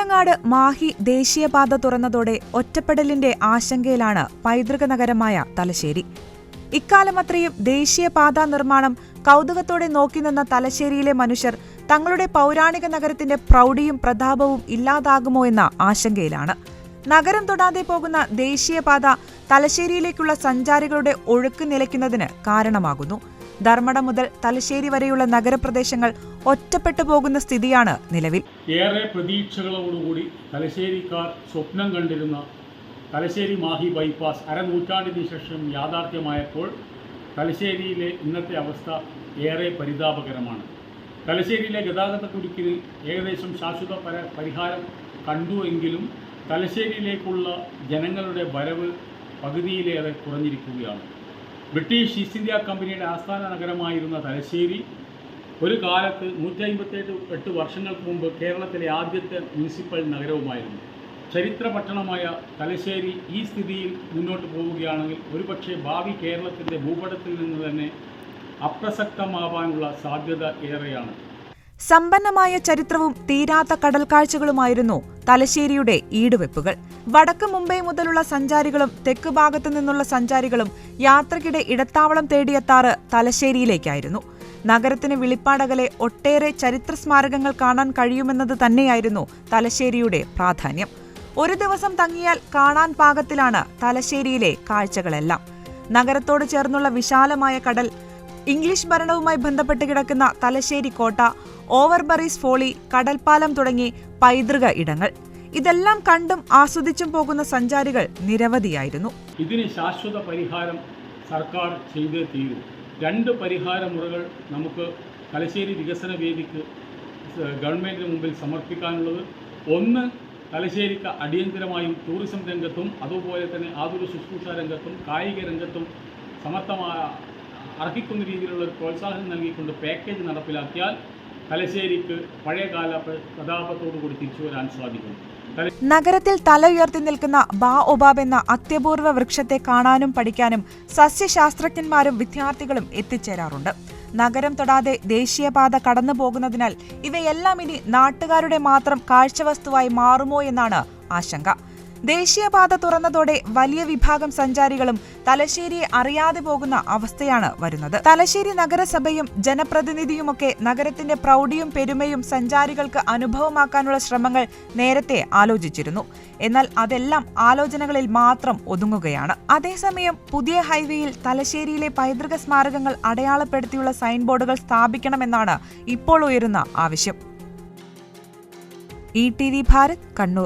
വയനാട് മാഹി ദേശീയപാത തുറന്നതോടെ ഒറ്റപ്പെടലിന്റെ ആശങ്കയിലാണ് പൈതൃക നഗരമായ തലശ്ശേരി. ഇക്കാലമത്രയും ദേശീയപാതാ നിർമ്മാണം കൗതുകത്തോടെ നോക്കി നിന്ന തലശ്ശേരിയിലെ മനുഷ്യർ തങ്ങളുടെ പൗരാണിക നഗരത്തിന്റെ പ്രൗഢിയും പ്രതാപവും ഇല്ലാതാകുമോ എന്ന ആശങ്കയിലാണ്. നഗരം തൊടാതെ പോകുന്ന ദേശീയപാത തലശ്ശേരിയിലേക്കുള്ള സഞ്ചാരികളുടെ ഒഴുക്ക് നിലയ്ക്കുന്നതിന് കാരണമാകുന്നു. ധർമ്മട മുതൽ തലശ്ശേരി വരെയുള്ള നഗരപ്രദേശങ്ങൾ ഒറ്റപ്പെട്ടു പോകുന്ന സ്ഥിതിയാണ് നിലവിൽ. ഏറെ പ്രതീക്ഷകളോടുകൂടി തലശ്ശേരിക്കാർ സ്വപ്നം കണ്ടിരുന്ന തലശ്ശേരി മാഹി ബൈപ്പാസ് അരനൂറ്റാണ്ടിന് ശേഷം യാഥാർത്ഥ്യമായപ്പോൾ തലശ്ശേരിയിലെ ഇന്നത്തെ അവസ്ഥ ഏറെ പരിതാപകരമാണ്. തലശ്ശേരിയിലെ ഗതാഗത കുരുക്കിന് ഏകദേശം ശാശ്വത പരിഹാരം കണ്ടു എങ്കിലും തലശ്ശേരിയിലേക്കുള്ള ജനങ്ങളുടെ വരവ് പകുതിയിലേറെ കുറഞ്ഞിരിക്കുകയാണ്. ബ്രിട്ടീഷ് ഈസ്റ്റ് ഇന്ത്യ കമ്പനിയുടെ ആസ്ഥാന നഗരമായിരുന്ന തലശ്ശേരി ഒരു കാലത്ത് നൂറ്റി അമ്പത്തേഴ് എട്ട് വർഷങ്ങൾക്ക് മുമ്പ് കേരളത്തിലെ ആദ്യത്തെ മുനിസിപ്പൽ നഗരവുമായിരുന്നു. ചരിത്ര പട്ടണമായ തലശ്ശേരി ഈ സ്ഥിതിയിൽ മുന്നോട്ട് പോവുകയാണെങ്കിൽ ഒരുപക്ഷെ ഭാവി കേരളത്തിന്റെ ഭൂപടത്തിൽ നിന്ന് തന്നെ അപ്രസക്തമാവാനുള്ള സാധ്യത ഏറെയാണ്. സമ്പന്നമായ ചരിത്രവും തീരാത്ത കടൽക്കാഴ്ചകളുമായിരുന്നു തലശ്ശേരിയുടെ ഈടുവെപ്പുകൾ. വടക്ക് മുംബൈ മുതലുള്ള സഞ്ചാരികളും തെക്ക് ഭാഗത്തു നിന്നുള്ള സഞ്ചാരികളും യാത്രയ്ക്കിടെ ഇടത്താവളം തേടിയെത്താറ് തലശ്ശേരിയിലേക്കായിരുന്നു. നഗരത്തിന് വിളിപ്പാടകലെ ഒട്ടേറെ ചരിത്ര സ്മാരകങ്ങൾ കാണാൻ കഴിയുമെന്നത് തന്നെയായിരുന്നു തലശ്ശേരിയുടെ പ്രാധാന്യം. ഒരു ദിവസം തങ്ങിയാൽ കാണാൻ പാകത്തിലാണ് തലശ്ശേരിയിലെ കാഴ്ചകളെല്ലാം. നഗരത്തോട് ചേർന്നുള്ള വിശാലമായ കടൽ ഇംഗ്ലീഷ് ഭരണവുമായി ബന്ധപ്പെട്ട് കിടക്കുന്ന തലശ്ശേരി കോട്ട ഓവർബറീസ് ഫോളി കടൽപ്പാലം തുടങ്ങി പൈതൃക ഇടങ്ങൾ. ഇതെല്ലാം കണ്ടും ആസ്വദിച്ചും പോകുന്ന സഞ്ചാരികൾ നിരവധിയായിരുന്നു. ഇതിന് ശാശ്വത പരിഹാരം സർക്കാർ ചെയ്തേ തീരൂ. രണ്ട് പരിഹാര മുറകൾ നമുക്ക് തലശ്ശേരി വികസന വേദിക്ക് ഗവൺമെന്റിന് മുമ്പിൽ സമർപ്പിക്കാനുള്ളത്. ഒന്ന് തലശ്ശേരിക്ക് അടിയന്തരമായും ടൂറിസം രംഗത്തും അതുപോലെ തന്നെ ആതുര ശുശ്രൂഷ രംഗത്തും കായിക രംഗത്തും സമർത്ഥമായ അർഹിക്കുന്ന രീതിയിലുള്ള ഒരു പ്രോത്സാഹനം നൽകിക്കൊണ്ട് പാക്കേജ് നടപ്പിലാക്കിയാൽ തലശ്ശേരിക്ക് പഴയകാല പ്ര- പ്രതാപത്തോടു കൂടി തിരിച്ചു വരാൻ സാധിക്കും. നഗരത്തിൽ തല ഉയർത്തി നിൽക്കുന്ന ബാ ഒബാബ് എന്ന അത്യപൂർവ വൃക്ഷത്തെ കാണാനും പഠിക്കാനും സസ്യശാസ്ത്രജ്ഞന്മാരും വിദ്യാർത്ഥികളും എത്തിച്ചേരാറുണ്ട്. നഗരം തൊടാതെ ദേശീയപാത കടന്നു പോകുന്നതിനാൽ ഇവയെല്ലാം ഇനി നാട്ടുകാരുടെ മാത്രം കാഴ്ചവസ്തുവായി മാറുമോ എന്നാണ് ആശങ്ക. ദേശീയപാത തുറന്നതോടെ വലിയ വിഭാഗം സഞ്ചാരികളും തലശ്ശേരിയെ അറിയാതെ പോകുന്ന അവസ്ഥയാണ് വരുന്നത്. തലശ്ശേരി നഗരസഭയും ജനപ്രതിനിധിയുമൊക്കെ നഗരത്തിന്റെ പ്രൗഢിയും പെരുമയും സഞ്ചാരികൾക്ക് അനുഭവമാക്കാനുള്ള ശ്രമങ്ങൾ നേരത്തെ ആലോചിച്ചിരുന്നു. എന്നാൽ അതെല്ലാം ആലോചനകളിൽ മാത്രം ഒതുങ്ങുകയാണ്. അതേസമയം പുതിയ ഹൈവേയിൽ തലശ്ശേരിയിലെ പൈതൃക സ്മാരകങ്ങൾ അടയാളപ്പെടുത്തിയുള്ള സൈൻ ബോർഡുകൾ സ്ഥാപിക്കണമെന്നാണ് ഇപ്പോൾ ഉയരുന്ന ആവശ്യം. E T V Bharat Kannur.